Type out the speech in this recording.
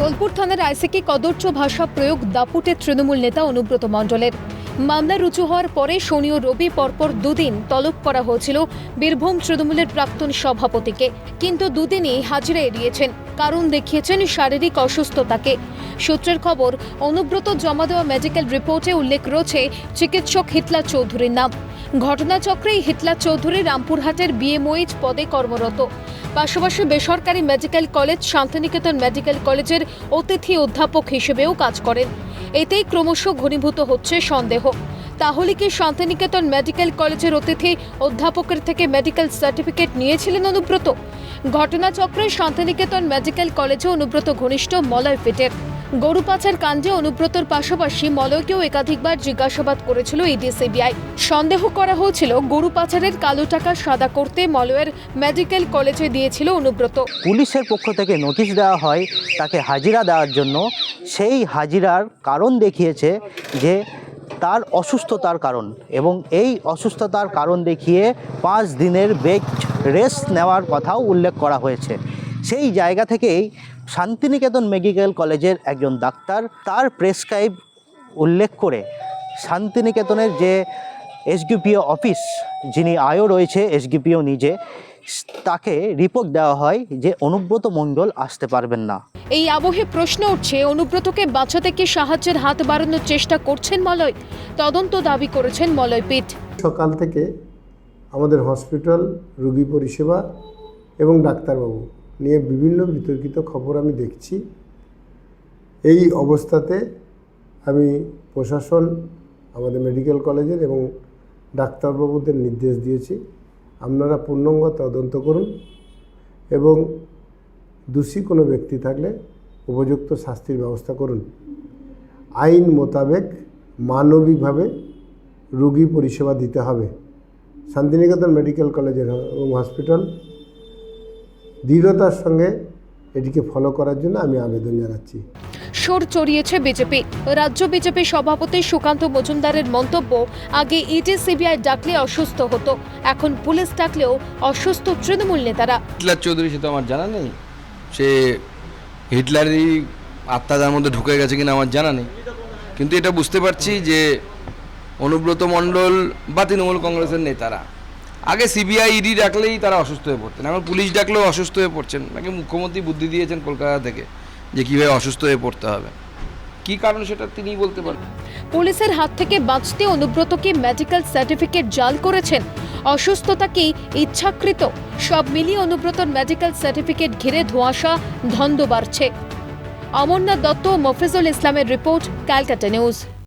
বোলপুর থানার আইসিকে কদর্য ভাষা প্রয়োগ দাপুটে তৃণমূল নেতা অনুব্রত মণ্ডলের। মামলা রুজু হওয়ার পরে শনি ও রবি পরপর দুদিন তলব করা হয়েছিল বীরভূম তৃণমূলের প্রাক্তন সভাপতিকে। কিন্তু দুদিনই হাজিরা এড়িয়েছেন, কারণ দেখিয়েছেন শারীরিক অসুস্থতাকে। সূত্রের খবর, অনুব্রত জমা দেওয়া মেডিকেল রিপোর্টে উল্লেখ রয়েছে চিকিৎসক হিটলার চৌধুরীর নাম। ঘটনাচক্রেই এই হিটলার চৌধুরী রামপুরহাটের বিএমওএইচ পদে কর্মরত। পাশাপাশি বেসরকারি মেডিকেল কলেজ শান্তিনিকেতন মেডিকেল কলেজের অতিথি অধ্যাপক হিসেবেও কাজ করেন। এতেই ক্রমশ ঘনীভূত হচ্ছে সন্দেহ। তাহলে কি শান্তিনিকেতন মেডিকেল কলেজের অতিথি অধ্যাপকের থেকে মেডিকেল সার্টিফিকেট নিয়েছিলেন অনুব্রত? ঘটনাচক্রে শান্তিনিকেতন মেডিকেল কলেজে অনুব্রত ঘনিষ্ঠ মলয় ফিটের। গরু পাচার কাণ্ডে অনুব্রতর পাশাপাশি মলয়কেও একাধিকবার জিজ্ঞাসাবাদ করেছিল ইডি সিবিআই সন্দেহ করা হয়েছিল গরু পাচারের কালো টাকা সাদা করতে মলয়ের মেডিকেল কলেজে দিয়েছিল অনুব্রত। পুলিশের পক্ষ থেকে নোটিশ দেওয়া হয় তাকে হাজিরা দেওয়ার জন্য। সেই হাজিরার কারণ দেখিয়েছে যে তার অসুস্থতার কারণ এবং এই অসুস্থতার কারণ দেখিয়ে পাঁচ দিনের বেড রেস্ট নেওয়ার কথাও উল্লেখ করা হয়েছে। সেই জায়গা থেকেই শান্তিনিকেতন মেডিকেল কলেজের একজন ডাক্তার তার প্রেসক্রাইব উল্লেখ করে শান্তিনিকেতনের যে এসডিপিও অফিস, যিনি আয়ও রয়েছে এসডিপিও নিজে, তাকে রিপোর্ট দেওয়া হয় যে অনুব্রত মণ্ডল আসতে পারবেন না। এই আবহে প্রশ্ন উঠছে, অনুব্রতকে বাঁচাতে কি সাহায্যের হাত বাড়ানোর চেষ্টা করছেন মলয়? তদন্ত দাবি করেছেন মলয় পিঠ। সকাল থেকে আমাদের হসপিটাল, রোগী পরিষেবা এবং ডাক্তারবাবু নিয়ে বিভিন্ন বিতর্কিত খবর আমি দেখছি। এই অবস্থাতে আমি প্রশাসন, আমাদের মেডিকেল কলেজের এবং ডাক্তারবাবুদের নির্দেশ দিয়েছি। আপনারা পূর্ণাঙ্গ তদন্ত করুন এবং দোষী কোনো ব্যক্তি থাকলে উপযুক্ত শাস্তির ব্যবস্থা করুন। আইন মোতাবেক মানবিকভাবে রোগী পরিষেবা দিতে হবে। শান্তিনিকেতন মেডিকেল কলেজের এবং হসপিটাল। দৃঢ়তার সঙ্গে এটিকে ফলো করার জন্য আমি আবেদন জানাচ্ছি। সুর চড়িয়েছে বিজেপি। রাজ্য বিজেপি সভাপতি সুকান্ত মজুমদারের মন্তব্য আগে ইডি সিবিআই ডাকলে অসুস্থ হতো এখন পুলিশ ডাকলেও অসুস্থ তৃণমূল নেতারা। চৌধুরী সে তো আমার জানা নেই। সে হিটলারই আত্মা তার মধ্যে ঢুকে গেছে কিনা আমার জানা নেই। কিন্তু এটা বুঝতে পারছি যে অনুব্রত মণ্ডল বা তৃণমূল কংগ্রেসের নেতারা, আগে সিবিআই ইডি ডাকলেই তারা অসুস্থ হয়ে পড়তেন, এখন পুলিশ ডাকলেও অসুস্থ হয়ে পড়ছেন। নাকি মুখ্যমন্ত্রী বুদ্ধি দিয়েছেন কলকাতা থেকে যে কীভাবে অসুস্থ হয়ে পড়তে হবে? কী কারণ সেটা তিনিই বলতে পারবেন? পুলিশের হাত থেকে বাঁচতে অনুব্রতকে মেডিকেল সার্টিফিকেট জাল করেছেন অসুস্থতা কি ইচ্ছাকৃত। সব মিলিয়ে অনুব্রতর মেডিকেল সার্টিফিকেট ঘিরে ধোঁয়াশা ধন্দ বাড়ছে। অমরনাথ দত্ত মফিজুল ইসলামের রিপোর্ট ক্যালকাটা নিউজ।